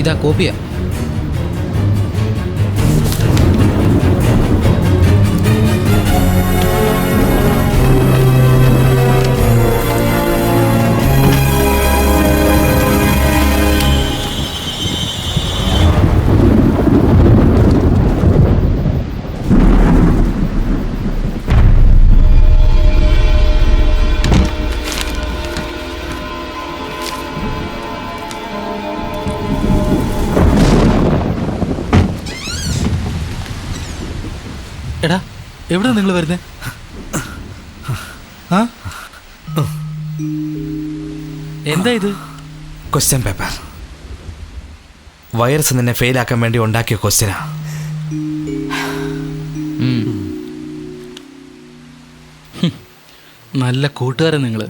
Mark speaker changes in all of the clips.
Speaker 1: ഇതാ കോപ്പിയാ.
Speaker 2: എവിടെ നിങ്ങൾ വരുന്നേ? ആ? എന്താ ഇത്?
Speaker 3: ക്വസ്റ്റ്യൻ പേപ്പർ വൈറസ് നിന്നെ ഫെയിലാക്കാൻ വേണ്ടി ഉണ്ടാക്കിയ ക്വസ്റ്റ്യനാ
Speaker 2: നല്ല കൂട്ടുകാരൻ നിങ്ങൾ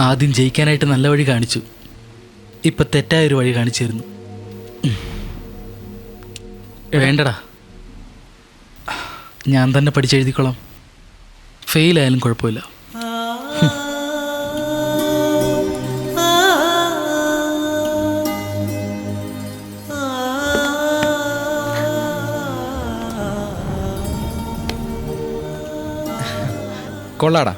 Speaker 2: ആദ്യം ജയിക്കാനായിട്ട് നല്ല വഴി കാണിച്ചു. ഇപ്പൊ തെറ്റായൊരു വഴി കാണിച്ചു തരുന്നു. വേണ്ടടാ. ഞാൻ തന്നെ പഠിച്ചെഴുതിക്കോളാം. ഫെയിൽ ആയാലും കുഴപ്പമില്ല.
Speaker 1: കൊള്ളാടാ.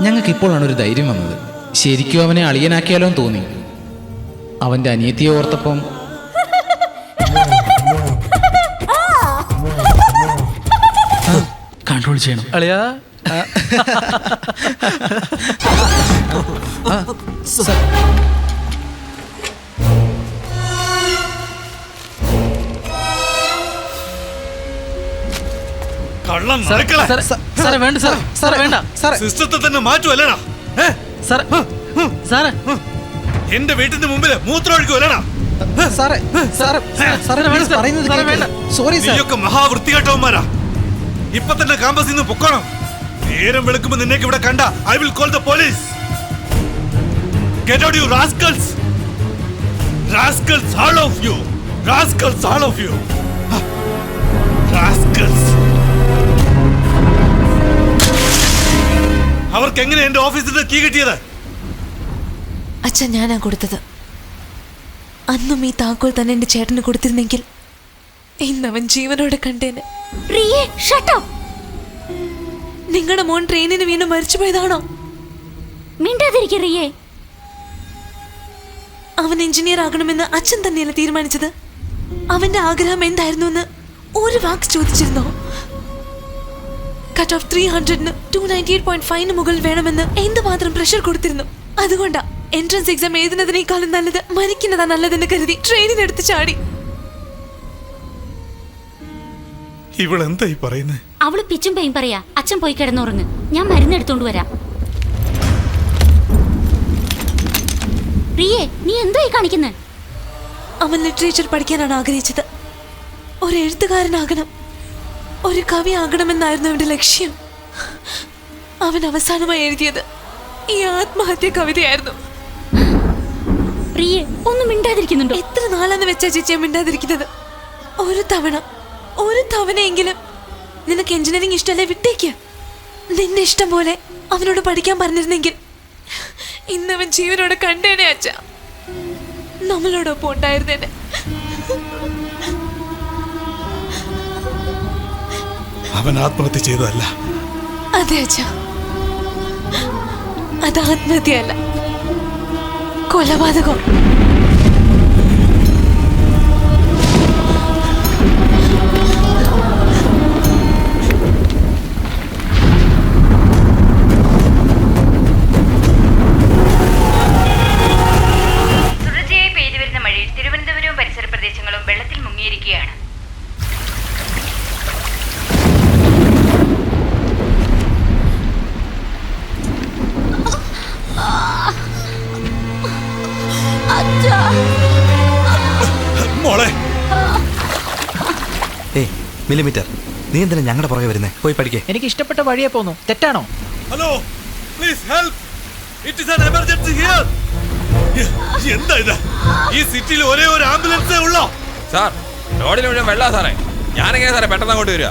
Speaker 1: ഞങ്ങൾക്ക് ഇപ്പോഴാണ് ഒരു ധൈര്യം വന്നത്. ശരിക്കും അവനെ അളിയനാക്കിയാലോ തോന്നി. അവന്റെ അനിയത്തിയെ ഓർത്തപ്പം
Speaker 2: കൺട്രോൾ ചെയ്യണം. അളിയാ?
Speaker 4: കള്ളം
Speaker 2: സാറേ, വേണ്ട സാറേ സാറേ വേണ്ട.
Speaker 1: സാറേ.
Speaker 4: സിസ്റ്റത്തെ തന്നെ മാറ്റുമല്ലടാ?
Speaker 2: സാറേ സാറേ.
Speaker 4: എന്റെ വീട്ടിന്റെ മുമ്പിൽ മൂത്രം ഒഴിക്കുമല്ലടാ
Speaker 1: സാറേ സാറേ സാറേ
Speaker 2: വേണ്ട,
Speaker 1: പറയുന്നത്
Speaker 2: സാറേ, വേണ്ട.
Speaker 1: സോറി
Speaker 4: മഹാവൃത്തികെട്ടവന്മാരാ. ഇപ്പൊ തന്നെ കാമ്പസിൽ നിന്ന് പൊക്കണം. നേരം വെളുക്കുമ്പോ നിന്നേക്ക് ഇവിടെ കണ്ട. I will call the police get out you rascals rascals all of you rascals all of you rascals അവർക്ക് എങ്ങനെ എന്റെ ഓഫീസിൽ കീ കിട്ടിയത്?
Speaker 5: അച്ഛൻ ഞാനാ കൊടുത്തത്. അന്നും ഈ താക്കോൽ തന്നെ എന്റെ ചേട്ടന് കൊടുത്തിരുന്നെങ്കിൽ ഇന്നവൻ ജീവനോടെ കണ്ടേന്. നിങ്ങളുടെ മോൻ ട്രെയിനിന് വീണ് മരിച്ചുപോയതാണോ
Speaker 6: മിണ്ടാതിരിക്ക റിയേ
Speaker 5: അവൻ എഞ്ചിനീയർ ആകണമെന്ന് അച്ഛൻ തന്നെയല്ല തീരുമാനിച്ചത്? അവന്റെ ആഗ്രഹം എന്തായിരുന്നു എന്ന് ഒരു വാക്ക് ചോദിച്ചിരുന്നോ? കട്ട് ഓഫ് ത്രീ ഹൺഡ്രഡിന് ടു നയന്റി എയ്റ്റ് പോയിന്റ് ഫൈവിന് മുകളിൽ വേണമെന്ന് എന്തുമാത്രം പ്രഷർ കൊടുത്തിരുന്നു? അതുകൊണ്ടാ എൻട്രൻസ് എക്സാം എഴുതുന്നതിനേക്കാളും നല്ലത് മരിക്കുന്നതാ നല്ലതെന്ന് കരുതി ട്രെയിനിനെടുത്ത് ചാടി.
Speaker 4: ഇവളെന്താ എന്തായി പറയുന്നത്
Speaker 6: അവൾ പിച്ചും പെയും പറയാ. അച്ഛൻ പോയി കിടന്നുറങ്ങ്. ഞാൻ മരുന്ന് എടുത്തോണ്ട് വരാം. റിയേ നീ എന്തായി കാണിക്കുന്നത്
Speaker 5: അവൻ ലിറ്ററേച്ചർ പഠിക്കാനാണ് ആഗ്രഹിച്ചത്. ഒരു എഴുത്തുകാരനാകണം. ഒരു കവി ആകണമെന്നായിരുന്നു അവന്റെ ലക്ഷ്യം. അവൻ അവസാനമായി എഴുതിയത് ഈ ആത്മഹത്യ കവിതയായിരുന്നു.
Speaker 6: റിയേ ഒന്നും മിണ്ടാതിരിക്കുന്നുണ്ടോ?
Speaker 5: എത്ര നാളെന്ന് വെച്ചാ ചേച്ചിയെ മിണ്ടാതിരിക്കുന്നത്? ഒരു തവണ. ഒരു തവണയെങ്കിലും നിനക്ക് എഞ്ചിനീയറിംഗ് ഇഷ്ടമല്ലേ വിട്ടേക്ക്? നിന്റെ ഇഷ്ടം പോലെ അവനോട് പഠിക്കാൻ പറഞ്ഞിരുന്നെങ്കിൽ ഇന്നവൻ ജീവനോട് കണ്ടേനെ അച്ഛ. നമ്മളോടൊപ്പം ഉണ്ടായിരുന്നേനെ
Speaker 4: അവൻ ആത്മഹത്യ ചെയ്തതല്ല.
Speaker 5: അതെ അച്ഛ. അത് ആത്മഹത്യയല്ല. കൊലപാതകം.
Speaker 3: മില്ലിമീറ്റർ. നീ എന്തിനാ ഞങ്ങളുടെ പുറകെ വരുന്നേ? പോയി പഠിക്കേ.
Speaker 1: എനിക്ക് ഇഷ്ടപ്പെട്ട വഴിയെ പോന്നു. തെറ്റാണോ?
Speaker 4: Hello please help it is an emergency here എന്താ ഇത്? ഈ സിറ്റിയിൽ ഒരേ ഒരു ആംബുലൻസേ ഉള്ളോ?
Speaker 7: സാർ റോഡിൽ മുഴുവൻ വെള്ളാ സാറേ. ഞാനെങ്ങനെ സാറേ പെട്ടെന്ന് അങ്ങോട്ട് വരിക?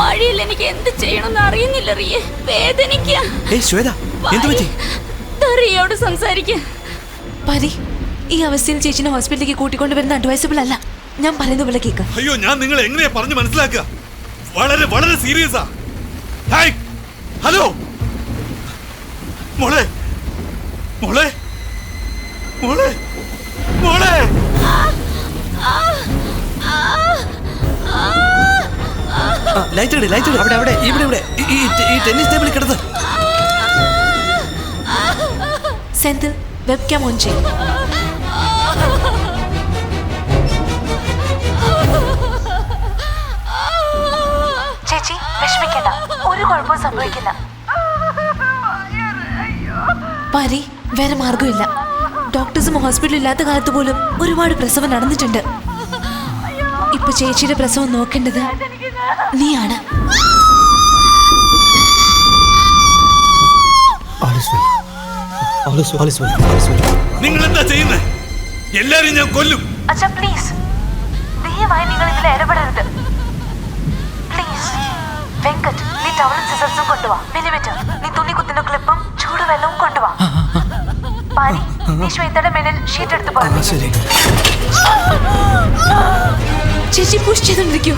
Speaker 6: മഴയിൽ എനിക്ക് എന്ത് ചെയ്യണമെന്ന് അറിയുന്നില്ല റിയേ. വേദനിക്ക.
Speaker 3: ഏയ് ശ്വേത എന്തു പറ്റി?
Speaker 6: റിയയോട് സംസാരിക്ക.
Speaker 5: പരി ഈ അവസ്ഥയിൽ ചേച്ചിനെ ഹോസ്പിറ്റലിലേക്ക് കൂട്ടിക്കൊണ്ട് വരുന്ന അഡ്വൈസബിൾ അല്ല. ഞാൻ പറയുന്ന പോലെ കേക്ക്.
Speaker 4: അയ്യോ ഞാൻ നിങ്ങൾ എങ്ങനെയാ പറഞ്ഞു മനസ്സിലാക്കുക? വളരെ വളരെ സീരിയസ്. ഹായ്. ഹലോ. മോളെ. മോളെ. മോളെ. മോളെ.
Speaker 3: ലൈറ്റ് ഇട് ലൈറ്റ് ഇട്. അവിടെ അവിടെ. ഇവിടെ ഇവിടെ. ഈ- ഈ ഈ ടെന്നീസ് ടേബിളിൽ കിടന്ന്.
Speaker 5: സെന്തിൽ വെബ് ക്യാം ഓൺ ചെയ്യും. ഒരു കുഴപ്പവും സംഭവിക്കില്ല. പരി വേറെ മാർഗമില്ല ഡോക്ടേഴ്സും ഹോസ്പിറ്റലും ഇല്ലാത്ത കാലത്ത് പോലും ഒരുപാട് പ്രസവം നടന്നിട്ടുണ്ട്. ഇപ്പൊ ചേച്ചിയുടെ പ്രസവം നോക്കേണ്ടത് നീയാണ്.
Speaker 4: നിങ്ങൾ എന്താ ചെയ്യുന്നത് എല്ലാരും ഞാൻ കൊല്ലും.
Speaker 5: അച്ഛാ പ്ലീസ് ദയവായി നിങ്ങൾ ഇതിൽ ഇടപെടരുത്. ടവലും സിസേഴ്സും കൊണ്ടുവാ. മിനിമീറ്റർ നീ തുണി കുത്തുന്ന ക്ലിപ്പും ചൂടുവെള്ളവും കൊണ്ടുവാ. പാരി നീ ശ്വേതയുടെ മേലിൽ ഷീറ്റ് എടുത്ത് പറഞ്ഞു
Speaker 3: ശരി.
Speaker 5: ചേച്ചി പുഷ് ചെയ്തോണ്ടിരിക്കൂ.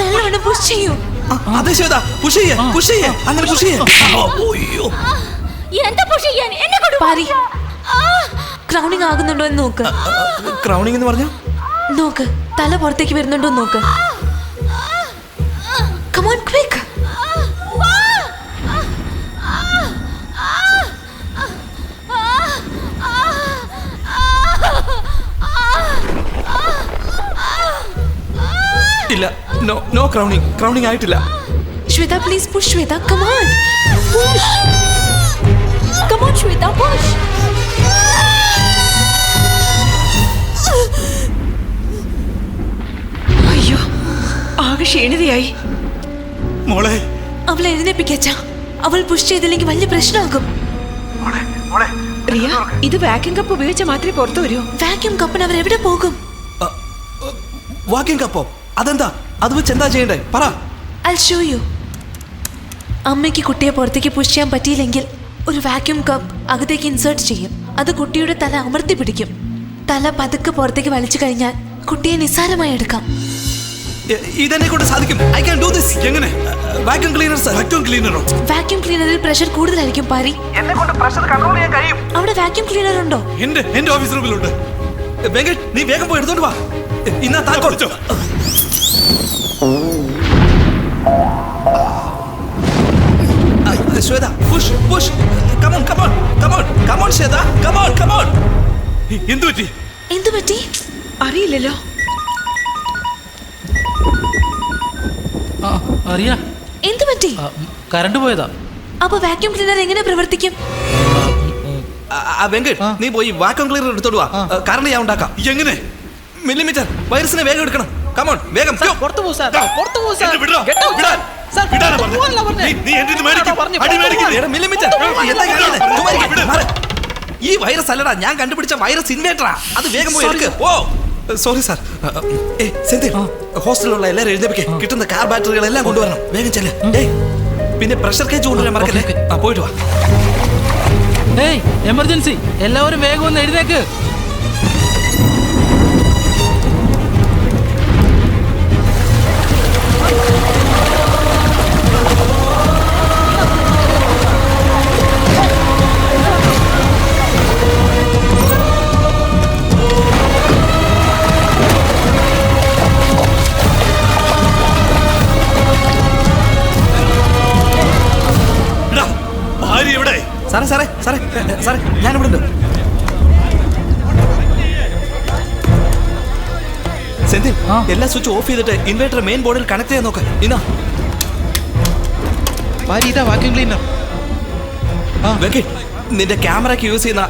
Speaker 5: നല്ലോണം പുഷ് ചെയ്യൂ.
Speaker 3: അതെ ശ്വേത. പുഷ് ചെയ്യ പുഷ് ചെയ്യ. അങ്ങനെ പുഷ് ചെയ്യ. അയ്യോ.
Speaker 6: എന്താ പുഷ് ചെയ്യാൻ? എന്നെ കൊണ്ട്
Speaker 5: പാരി ക്രൗണിങ് ആകുന്നുണ്ടോ എന്ന് നോക്ക്.
Speaker 3: ക്രൗണിംഗ് എന്ന് പറഞ്ഞു?
Speaker 5: നോക്ക് തല പുറത്തേക്ക് വരുന്നുണ്ടോ എന്ന് നോക്ക് കമോൺ ക്വിക്ക്
Speaker 3: ഇല്ല നോ നോ ക്രൗണിംഗ് ക്രൗണിംഗ് ആയിട്ടില്ല.
Speaker 5: Shweta please push Shweta. Come on push come on Shweta push
Speaker 8: അയ്യോ ആകെ ക്ഷീണിതയായി.
Speaker 4: മോളെ.
Speaker 5: അവളെ എഴുന്നേപ്പിക്കച്ച അവൾ പുഷ് ചെയ്തില്ലെങ്കിൽ വലിയ പ്രശ്നമാകും.
Speaker 8: റിയ ഇത് വാക്യൂം കപ്പ് ഉപയോഗിച്ചാൽ മാത്രമേ പുറത്തു വരൂ
Speaker 5: വാക്യൂം കപ്പിന് അവർ എവിടെ പോകും?
Speaker 3: വാക്യൂം കപ്പോ അതെന്താ? അത് വെച്ച് എന്താ ചെയ്യണ്ടേ? പറ.
Speaker 5: ഐ ഷോ യു അമ്മയ്ക്ക് കുട്ടിയെ പുറത്തേക്ക് പുഷ് ചെയ്യാൻ പറ്റിയില്ലെങ്കിൽ ഒരു വാക്യൂം കപ്പ് അകത്തേക്ക് ഇൻസേർട്ട് ചെയ്യും. അത് കുട്ടിയുടെ തല അമർത്തി പിടിക്കും. തല പതുക്കെ പുറത്തേക്ക് വലിച്ചു കഴിഞ്ഞാൽ കുട്ടിയെ നിസ്സാരമായി എടുക്കാം.
Speaker 3: ഇതെന്നെ കൊണ്ട് സാധിക്കും. ഐ ക്യാൻ ഡു ദിസ്
Speaker 4: എങ്ങനെ?
Speaker 3: വാക്യൂം ക്ലീനർ സർ
Speaker 4: വാക്യൂം ക്ലീനറോ
Speaker 5: വാക്യൂം ക്ലീനറിൽ പ്രഷർ കൂടുതലായിരിക്കും പാരി.
Speaker 3: എന്നെ കൊണ്ട് പ്രഷർ കൺട്രോൾ ചെയ്യാൻ കഴിയും.
Speaker 5: അവിടെ വാക്യൂം ക്ലീനർ ഉണ്ടോ?
Speaker 4: എന്റെ എന്റെ ഓഫീസ് റൂമിലുണ്ട്
Speaker 3: വെങ്കട്ട് നീ വേഗം പോയി എടുത്തോണ്ട് വാ. ഇന്നാ താക്കോൽ
Speaker 4: പിടിച്ചോ.
Speaker 3: ആ, Shweta push push come on come on come on come on Shweta. Come on come on
Speaker 4: എന്തു പറ്റി
Speaker 5: എന്തു പറ്റി
Speaker 8: അറിയില്ലല്ലോ.
Speaker 2: അറിയാ.
Speaker 5: എന്തു പറ്റി?
Speaker 2: കറണ്ട് പോയതാ.
Speaker 5: അപ്പൊ വാക്യൂം ക്ലീനർ എങ്ങനെ പ്രവർത്തിക്കും?
Speaker 3: നീ പോയി വാക്യൂം ക്ലീനർ എടുത്തോണ്ട് വാ. കാരണം ഞാൻ ഉണ്ടാക്കാം.
Speaker 4: എങ്ങനെ?
Speaker 3: മില്ലിമീറ്റർ വൈറസിനെ വേഗം എടുക്കണം. കമോൺ വേഗം.
Speaker 2: പുറത്തു പോ സാർ. പുറത്തു പോ സാർ.
Speaker 3: ഈ വൈറസ് അല്ലടാ ഞാൻ കണ്ടുപിടിച്ച വൈറസ് ഇൻവേറ്ററാ അത് വേഗം പോയി എടുക്ക്. ഓ സോറി സാർ ഏ സെന്തിൽ. ഹോസ്റ്റലിലുള്ള എല്ലാവരും എഴുന്നേപ്പിക്കെ കിട്ടുന്ന കാർ ബാറ്ററികൾ എല്ലാം കൊണ്ടുവരണം. വേഗം ചെല്ല. പിന്നെ പ്രഷർ കേജ് കൊണ്ടുവരാൻ മറക്കല്ലേ? പോയിട്ട് വാ.
Speaker 2: ഏയ് എമർജൻസി എല്ലാവരും വേഗം ഒന്ന് എഴുന്നേക്ക്.
Speaker 3: എല്ലാ സ്വിച്ച് ഓഫ് ചെയ്തിട്ട് ഇൻവേർട്ടർ മെയിൻ ബോർഡിൽ കണക്ട് ചെയ്യാൻ നോക്ക്. ഇന്നാ.
Speaker 1: ഭാര്യ ഇതാ വാക്യൂം ക്ലീനർ
Speaker 3: വെങ്കട്ട് നിന്റെ ക്യാമറയ്ക്ക് യൂസ് ചെയ്യുന്ന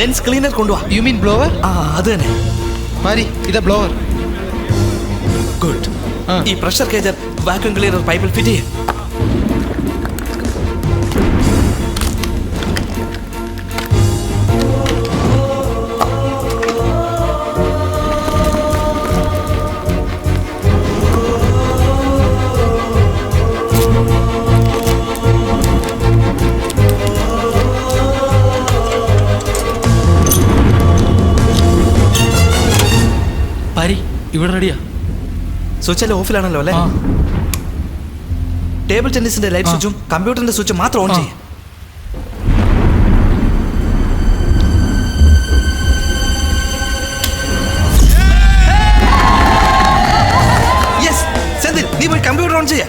Speaker 3: ലെൻസ് ക്ലീനർ കൊണ്ടുവാ.
Speaker 1: യു മീൻ ബ്ലോവർ
Speaker 3: ആ അത് തന്നെ.
Speaker 1: ഭാര്യ ഇതാ ബ്ലോവർ
Speaker 3: ഗുഡ് ഈ പ്രഷർ കേജർ വാക്യൂം ക്ലീനർ പൈപ്പിൽ ഫിറ്റ് ചെയ്യും.
Speaker 2: ഇവിടെ റെഡിയാ
Speaker 3: സ്വിച്ച് എല്ലാം ഓഫിലാണല്ലോ അല്ലേ? ടേബിൾ ടെന്നീസിന്റെ ലൈറ്റ് സ്വിച്ചും കമ്പ്യൂട്ടറിന്റെ സ്വിച്ചും മാത്രം ഓൺ. ചെയ്യും. നീ പോയി കമ്പ്യൂട്ടർ ഓൺ ചെയ്യാ.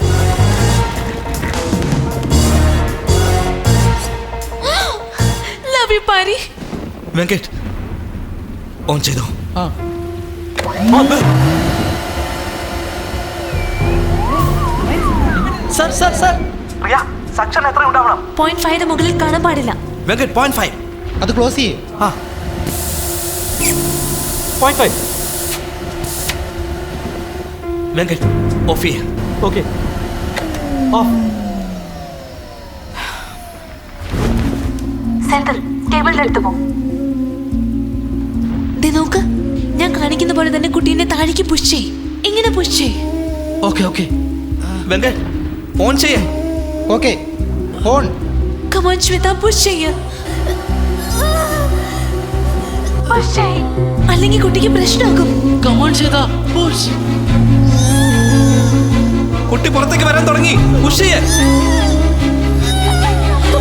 Speaker 5: ലവ് യു പാരി
Speaker 3: വെങ്കറ്റ് ഓൺ ചെയ്തോ?
Speaker 1: ആ.
Speaker 2: സാർ സർ പ്രിയ
Speaker 3: സക്ഷൻ എത്ര ഉണ്ടാവണം?
Speaker 5: പോയിന്റ് ഫൈവ് മുകളിൽ കാണാൻ പാടില്ല.
Speaker 3: വെങ്കറ്റ് പോയിന്റ് ഫൈവ്
Speaker 1: അത് ക്ലോസ് ചെയ്യേ.
Speaker 3: ആ. പോയിന്റ് ഫൈവ് വെങ്കറ്റ് ഓഫ് ചെയ്യ. ഓക്കെ
Speaker 5: സെന്റർ ടേബിളിന്റെ അടുത്ത് പോ. കാണിക്കുന്ന പോലെ തന്നെ കുട്ടീനെ താഴേക്ക് പുഷ് ചെയ് ഇങ്ങനെ പുഷ് ചെയ്
Speaker 2: ഓക്കേ ഓക്കെ.
Speaker 3: വെങ്കറ്റ് ഓൺ ചെയ്യേ.
Speaker 1: Okay on
Speaker 5: come on Shweta push ചെയ്യ. പുഷ് ചെയ്യ്. അല്ലെങ്കിൽ കുട്ടിക്ക് പ്രശ്നമാകും.
Speaker 2: കമോൺ ശ്വേത പുഷ്
Speaker 3: കുട്ടി പുറത്തേക്ക് വരാൻ തുടങ്ങി. പുഷ് ചെയ്യേ.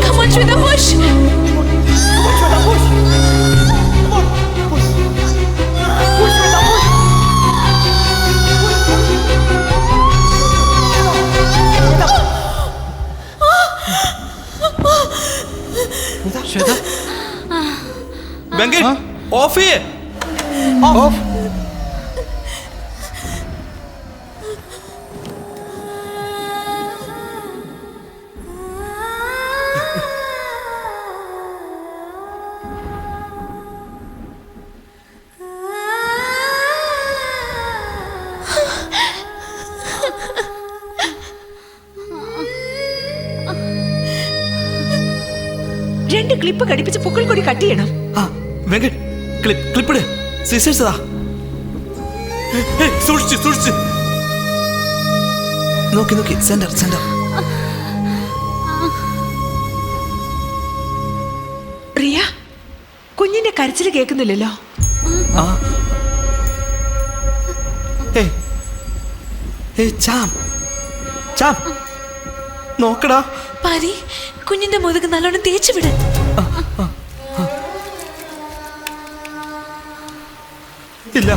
Speaker 5: Come on Shweta push
Speaker 3: Venkat off ചെയ്യേ.
Speaker 1: ഓഫ്.
Speaker 8: രണ്ട് ക്ലിപ്പ് കടിപ്പിച്ച് പുക്കൾ കൂടി കട്ട് ചെയ്യണം.
Speaker 3: ആ വെങ്കറ്റ് ക്ലിപ്പ് ക്ലിപ്പിട്. സിസ്റ്റേഴ്സ് ഇതാ
Speaker 4: സൂക്ഷിച്ച് സൂക്ഷിച്ച്.
Speaker 3: നോക്കി നോക്കി. Centre centre.
Speaker 8: പ്രിയ കുഞ്ഞിന്റെ കരച്ചിൽ കേൾക്കുന്നില്ലല്ലോ.
Speaker 3: ആ. ഏയ് ഏയ് ചാം. ചാം. നോക്കടാ.
Speaker 5: പാരി കുഞ്ഞിന്റെ മുതുക് നല്ലോണം തേച്ചു വിട്
Speaker 3: ഇല്ല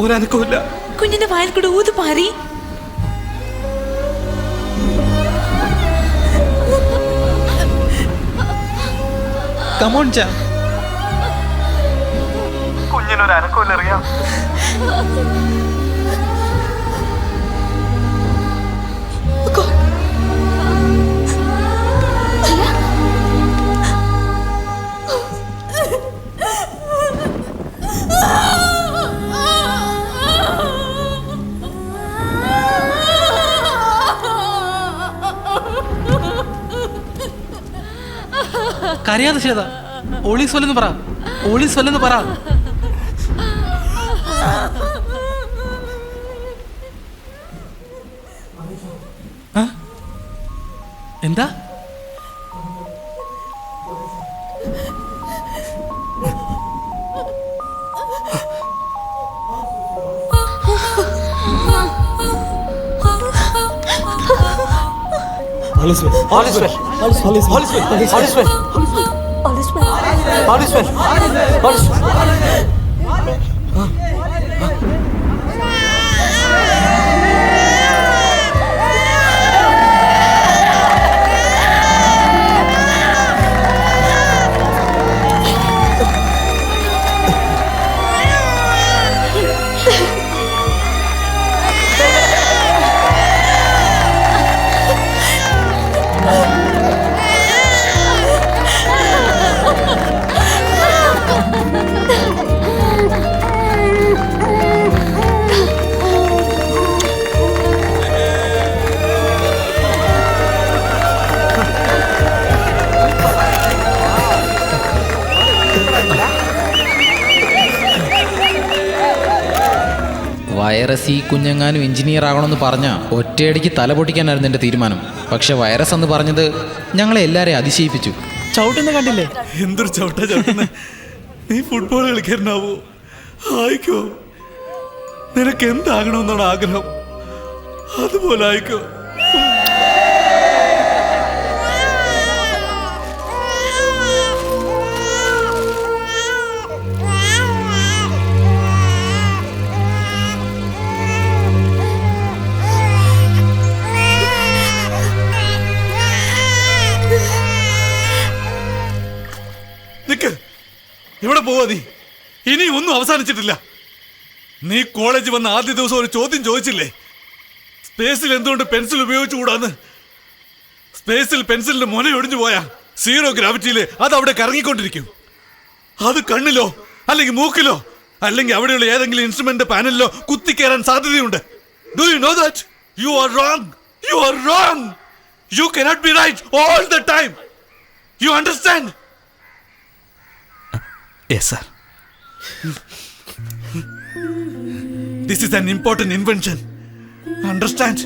Speaker 3: ഒരനക്കമില്ല
Speaker 5: കുഞ്ഞിന്റെ വായിൽ കൂടെ ഊത്
Speaker 1: കമോൺ ചാ
Speaker 3: കുഞ്ഞിനൊരനക്കമില്ല അറിയാം
Speaker 2: കരയാതെ ശ്വേത ഒളി സ്വലെന്ന് പറ. ഒളി സ്വലെന്ന് പറ. Halis ver.
Speaker 1: Halis
Speaker 3: ver. Halis Halis Halis ver. Halis ver. Halis ver. Halis ver. Halis ver. Halis ver. Halis ver.
Speaker 1: ഈ കുഞ്ഞെങ്ങാനും എഞ്ചിനീയർ ആകണമെന്ന് പറഞ്ഞ ഒറ്റയടിക്ക് തല പൊട്ടിക്കാനായിരുന്നു എന്റെ തീരുമാനം. പക്ഷെ വൈറസ് എന്ന് പറഞ്ഞത് ഞങ്ങളെ എല്ലാവരെയും അതിശയിപ്പിച്ചു.
Speaker 2: ചവിട്ടുന്ന കണ്ടില്ലേ?
Speaker 4: എന്തൊരു ചവിട്ട ചവിട്ടുന്ന? നീ ഫുട്ബോൾ കളിക്കാരനാവോ. ആയിക്കോ. നിനക്ക് എന്താകണമെന്നാണ് ആഗ്രഹം? അതുപോലെ ആയിക്കോ. പോവാ നീ. ഇനി ഒന്നും അവസാനിച്ചിട്ടില്ല. നീ കോളേജ് വന്ന ആദ്യ ദിവസം ഒരു ചോദ്യം ചോദിച്ചില്ലേ? സ്പേസിൽ എന്തുകൊണ്ട് പെൻസിൽ ഉപയോഗിച്ചുകൂടാന്ന്? സ്പേസിൽ പെൻസിലിന്റെ മുന ഒടിഞ്ഞു പോയാ സീറോ ഗ്രാവിറ്റിയിൽ അത് അവിടെ കറങ്ങിക്കൊണ്ടിരിക്കും. അത് കണ്ണിലോ അല്ലെങ്കിൽ മൂക്കിലോ അല്ലെങ്കിൽ അവിടെയുള്ള ഏതെങ്കിലും ഇൻസ്ട്രുമെന്റ് പാനലിലോ കുത്തിക്കേറാൻ സാധ്യതയുണ്ട്. Do you know that you are wrong you are wrong you cannot be right all the time you understand
Speaker 3: yes sir
Speaker 4: This is an important invention. Understand?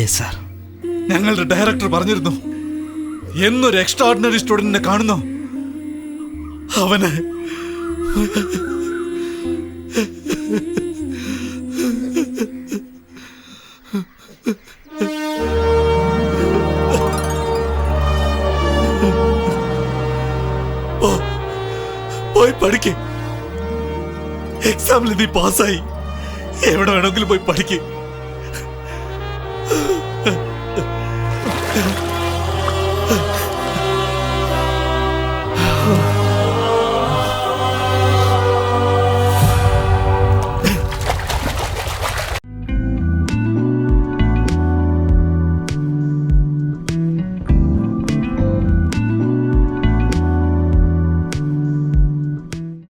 Speaker 3: Yes sir
Speaker 4: ഞങ്ങളുടെ ഡയറക്ടർ പറഞ്ഞിരുന്നു എന്നൊരു extra ordinary സ്റ്റുഡന്റിനെ കാണുന്നു അവന് പോ. പോയി പഠിക്ക്. എക്സാമിൽ നീ പാസ്സായി. എവിടെ വേണമെങ്കിലും പോയി പഠിക്ക്.